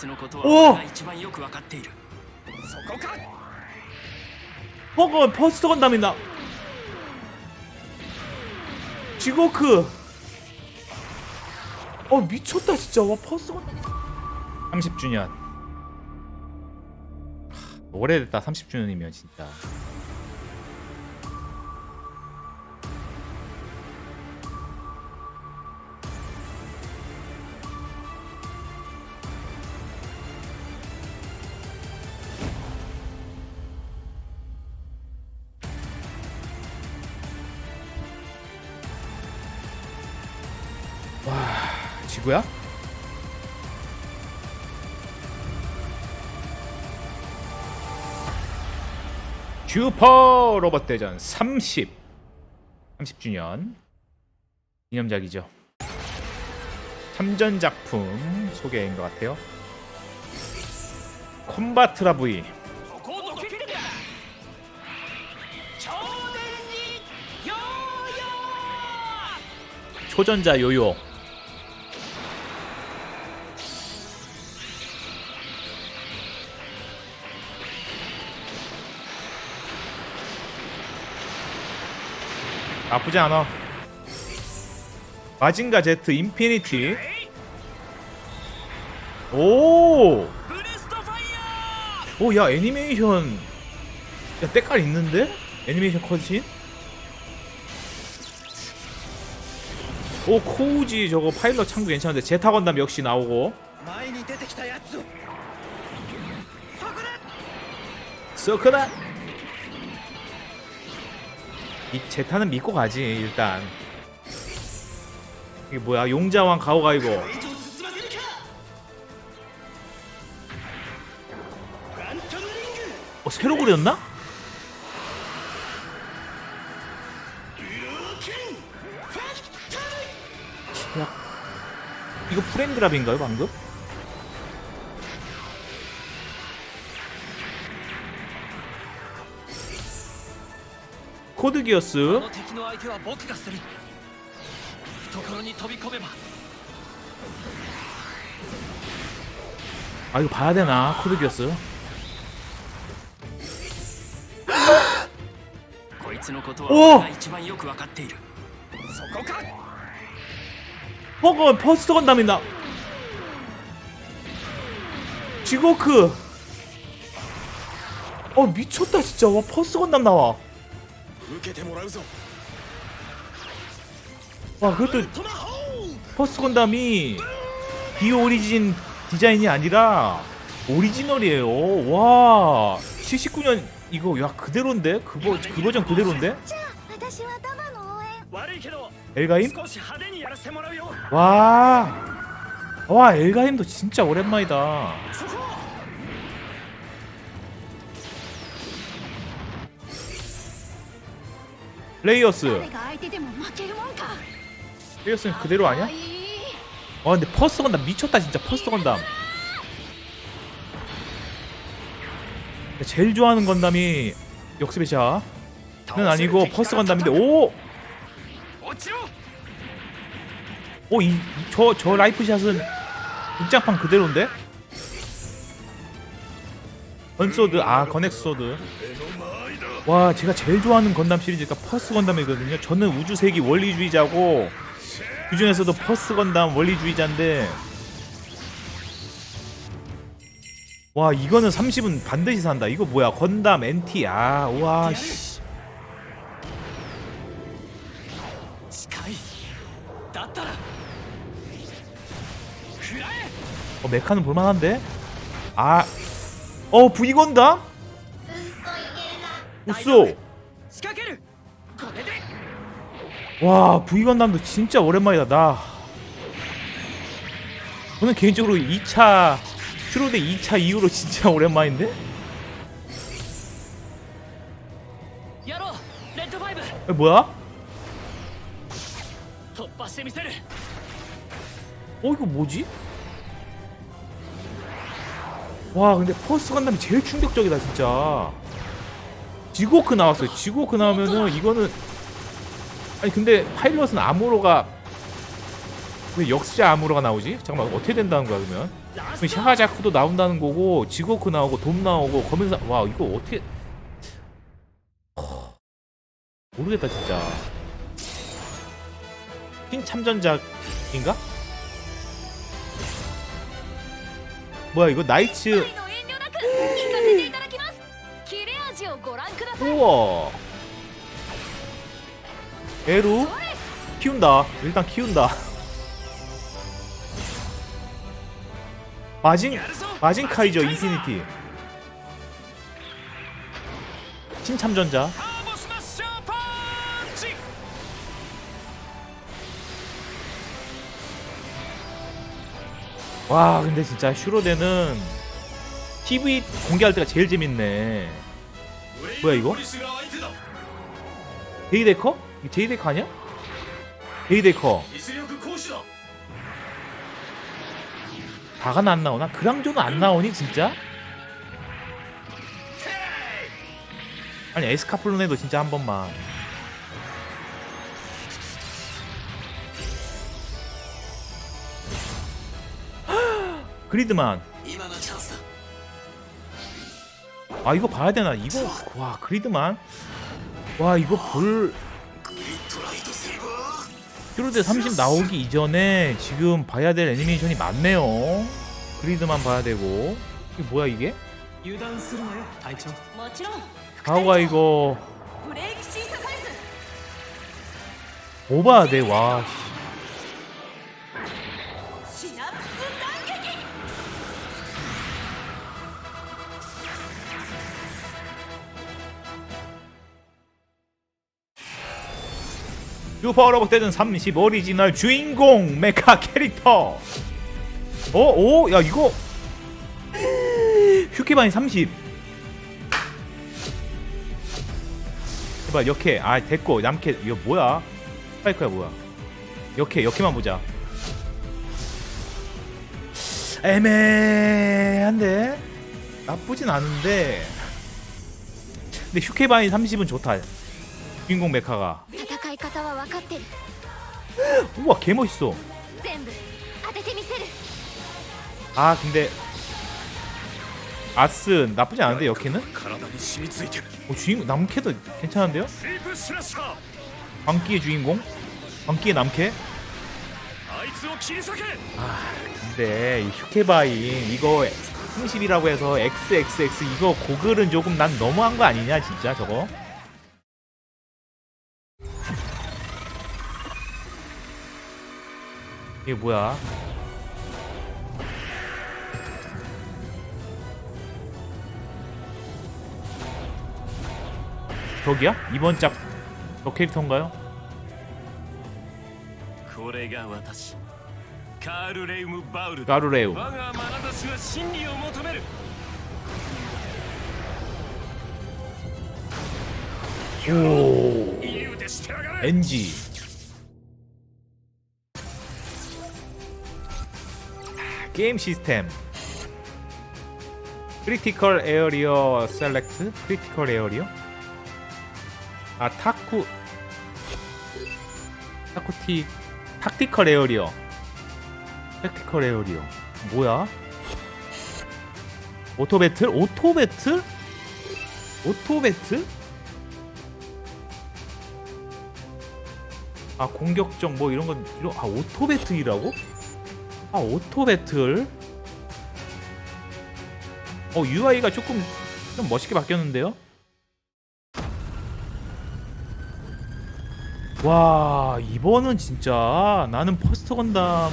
つのことはおお俺が一番よくわかっているそこか 버거 퍼스트 건담이다 지고크 어 미쳤다 진짜 와 퍼스트 건담 30주년 오래됐다 30주년이면 진짜 지구야? 슈퍼 로봇 대전 30 30주년 기념작이죠. 참전 작품 소개인 것 같아요. 콤바트라 부이 초전자 요요 나쁘지 않아 마징가 제트 인피니티 오! 오, 야, 애니메이션. 야, 때깔 있는데? 애니메이션 컷신? 오, 코우지 저거 파일럿 창구 괜찮은데. 제타 건담 역시 나오고. 서크라! 이 제타는 믿고 가지 일단 이게 뭐야 용자왕 가오가 이거 어 새로 그렸나? 야 이거 프레임 드랍인가요 방금? 코드 기어스. 아 이거 봐야 되나 코드 기어스? 오! 허건 퍼스트 건담이다. 지고크. 어 미쳤다 진짜. 와 퍼스트 건담 나와. 受けてもらうぞ 와 그것도 トマホー 퍼스트 건담이 비오리진 디자인이 아니라 오리지널이에요 와 79년 이거 야 그대로인데 그, 버, 그 버전 그대로인데 じゃあ私はダマの応援悪いけど 엘가임 少し派手にやらせてもらうよ 와, 와 엘가임도 진짜 오랜만이다. そこ 레이어스 레이어스는 그대로 아니야? 와 근데 퍼스 건담 미쳤다 진짜 퍼스 건담 제일 좋아하는 건담이 역습의 샤는 아니고 퍼스 건담인데 오! 오, 이, 저, 저 라이프샷은 입장판 그대로인데? 건소드, 아, 건엑소드 와 제가 제일 좋아하는 건담 시리즈가 퍼스 건담이거든요. 저는 우주세기 원리주의자고 그 중에서도 퍼스 건담 원리주의자인데 와 이거는 30은 반드시 산다. 이거 뭐야 건담 NT 아와 씨. 어, 메카는 볼만한데? 아, 어, 부이건담? 우쏘 와 부위건담도 진짜 오랜만이다 나 저는 개인적으로 2차 슈로데 2차 이후로 진짜 오랜만인데? 에, 어, 뭐야? 어 이거 뭐지? 와 근데 포스 간담이 제일 충격적이다 진짜 지고크 나왔어요 지고크 나오면은 이거는 아니 근데 파일럿은 아모로가 왜 역수자 아무로가 나오지? 잠깐만 어떻게 된다는 거야 그러면? 그럼 샤가자쿠도 나온다는 거고 지고크 나오고 돔 나오고 검은사 와 이거 어떻게 허, 모르겠다 진짜 신참전작인가? 뭐야 이거 나이츠 우와. 에루? 키운다. 일단 키운다. 마징 마징 카이저 인피니티. 침참전자. 와 근데 진짜 슈로데는 TV 공개할 때가 제일 재밌네. 뭐야 이거? 데이데커? 데이데커 아니야? 데이데커 다가나 안 나오나? 그랑조는 안 나오니 진짜? 아니 에스카플론에도 진짜 한 번만 그리드만 아 이거 봐야 되나? 이거? 와 그리드만? 와 이거 볼 히로드 30 나오기 이전에 지금 봐야 될 애니메이션이 많네요. 그리드만 봐야 되고. 이게 뭐야 이게? 아우가 이거. 뭐 봐야 돼와 슈퍼로봇 대전 30 오리지널 주인공 메카 캐릭터. 어, 오, 야 이거 휴키반이 30. 제발 역해. 아 됐고 남캐 이거 뭐야? 스파이크야 뭐야? 역해 역해만 보자. 애매한데 나쁘진 않은데. 근데 휴케바인 30은 좋다. 주인공 메카가. 戦い方は分かってる 우와 개 멋있어. 全部当ててみせる 아 근데 아스 나쁘지 않은데 역캐는? 体に染みついてる 어, 주인공 남캐도 괜찮은데요? スリープスラッシャー 광기의 주인공? 광기의 남캐? あいつを切り裂け 근데 이 휴케바인 이거 30이라고 해서 XXX 이거 고글은 조금 난 너무한 거 아니냐 진짜 저거? 이게 뭐야? 저기야? 이번 작 저 캐릭터인가요? これが私カール・レイム・バウル 가루레우 我が眼差しは真理を求める 오 言うてしてやがれ NG 게임 시스템. 크리티컬 에어리어 셀렉트 크리티컬 에어리어 아 타쿠. 타쿠티 탁티컬 에어리어 탁티컬 에어리어 뭐야? 오토 배틀 오토 배틀 오토 배틀 아 공격적 뭐 이런 건 이런 아 오토 배틀이라고? 아 오토 배틀? 어 UI가 조금 좀 멋있게 바뀌었는데요? 와 이번은 진짜 나는 퍼스트 건담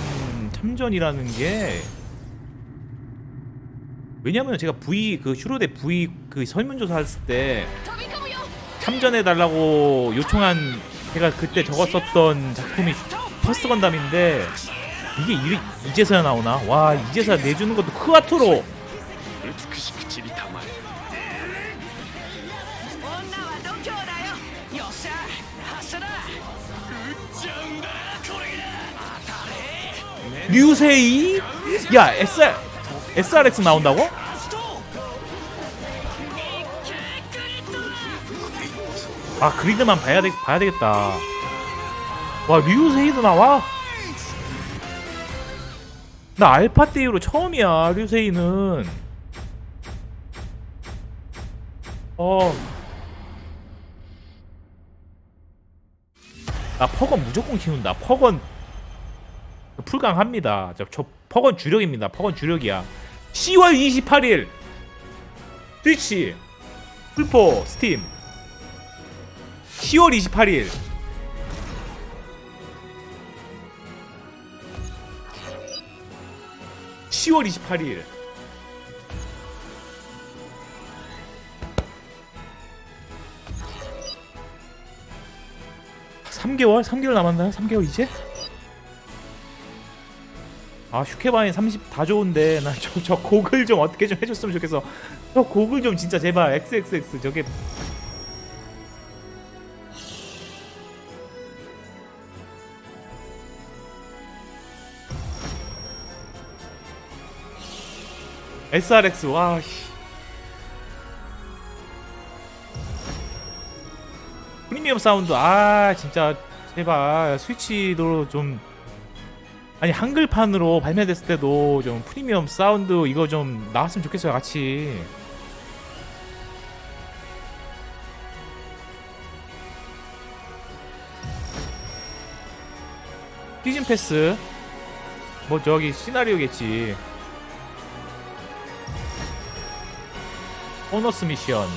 참전이라는 게 왜냐면 제가 V 그 슈로데 V 그 설문조사 했을 때 참전해 달라고 요청한 제가 그때 적었었던 작품이 퍼스트 건담인데 이게 이리, 이제서야 나오나? 와 이제서야 내주는 것도 그 크와트로 류세이? 야 SR, SRX 나온다고? 아 그리드만 봐야, 되, 봐야 되겠다 와 류세이도 나와 나 알파 때 이후로 처음이야 류세이는 어. 나 퍼건 무조건 키운다. 퍼건 풀강합니다. 저, 저 퍼건 주력입니다. 퍼건 주력이야. 10월 28일. 트위치. 풀포 스팀. 10월 28일 (10월 28일) 3개월? 3개월 남았나요? 3개월 이제? 아 슈케바인 30 다 좋은데 나저저 곡을 좀 어떻게 좀 해줬으면 좋겠어 저 곡을 좀 진짜 제발 XXX 저게 SRX 와 씨. 프리미엄 사운드 아 진짜 제발. 스위치도 좀 아니 한글판으로 발매됐을 때도 좀 프리미엄 사운드 이거 좀 나왔으면 좋겠어요 같이. 시즌 패스. 뭐 저기 시나리오겠지 보너스 미션